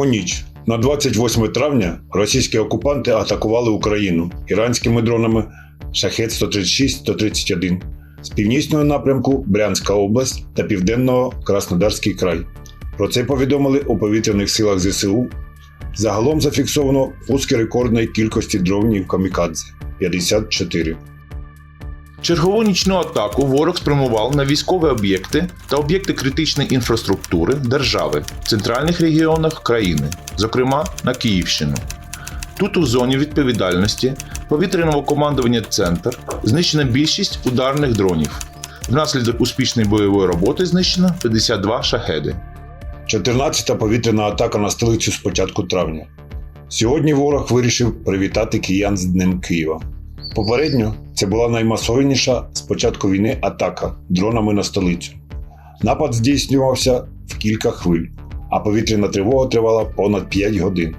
У ніч на 28 травня російські окупанти атакували Україну іранськими дронами Шахет 136-131 з північного напрямку Брянська область та південного Краснодарський край. Про це повідомили у повітряних силах ЗСУ. Загалом зафіксовано пуски рекордної кількості дронів камікадзе 54. Чергову нічну атаку ворог спрямував на військові об'єкти та об'єкти критичної інфраструктури держави в центральних регіонах країни, зокрема на Київщину. Тут у зоні відповідальності повітряного командування Центр знищена більшість ударних дронів. Внаслідок успішної бойової роботи знищено 52 шахеди. 14-та повітряна атака на столицю з початку травня. Сьогодні ворог вирішив привітати киян з Днем Києва. Попередньо це була наймасовніша з початку війни атака дронами на столицю. Напад здійснювався в кілька хвиль, а повітряна тривога тривала понад 5 годин.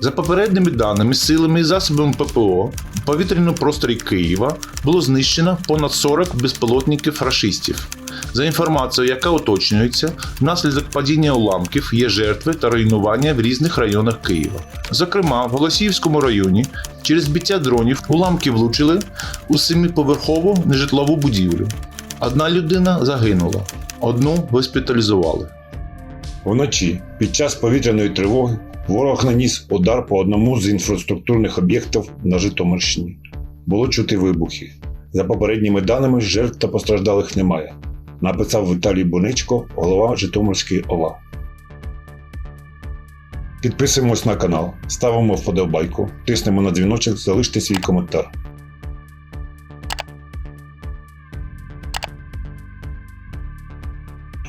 За попередніми даними, силами і засобами ППО в повітряному просторі Києва було знищено понад 40 безпілотників рашистів. За інформацією, яка уточнюється, внаслідок падіння уламків є жертви та руйнування в різних районах Києва. Зокрема, в Голосіївському районі через збиття дронів уламки влучили у семиповерхову нежитлову будівлю. Одна людина загинула, одну госпіталізували. Вночі, під час повітряної тривоги, ворог наніс удар по одному з інфраструктурних об'єктів на Житомирщині. Було чути вибухи. За попередніми даними, жертв та постраждалих немає, написав Віталій Боничко, голова Житомирської ОВА. Підписуємось на канал, ставимо вподобайку, тиснемо на дзвіночок, залиште свій коментар.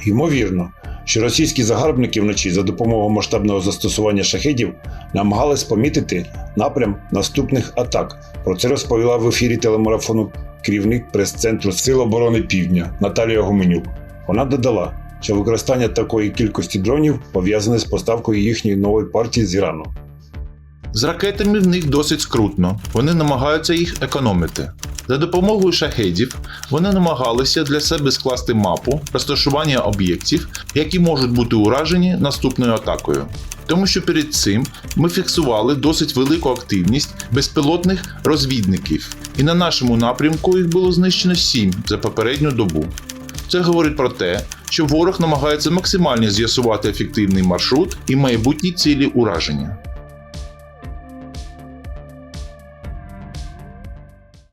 Ймовірно, що російські загарбники вночі за допомогою масштабного застосування шахедів намагались помітити напрям наступних атак. Про це розповіла в ефірі телемарафону керівник прес-центру Сил оборони Півдня Наталія Гуменюк. Вона додала, що використання такої кількості дронів пов'язане з поставкою їхньої нової партії з Ірану. З ракетами в них досить скрутно, вони намагаються їх економити. За допомогою шахедів вони намагалися для себе скласти мапу розташування об'єктів, які можуть бути уражені наступною атакою. Тому що перед цим ми фіксували досить велику активність безпілотних розвідників, і на нашому напрямку їх було знищено 7 за попередню добу. Це говорить про те, що ворог намагається максимально з'ясувати ефективний маршрут і майбутні цілі ураження.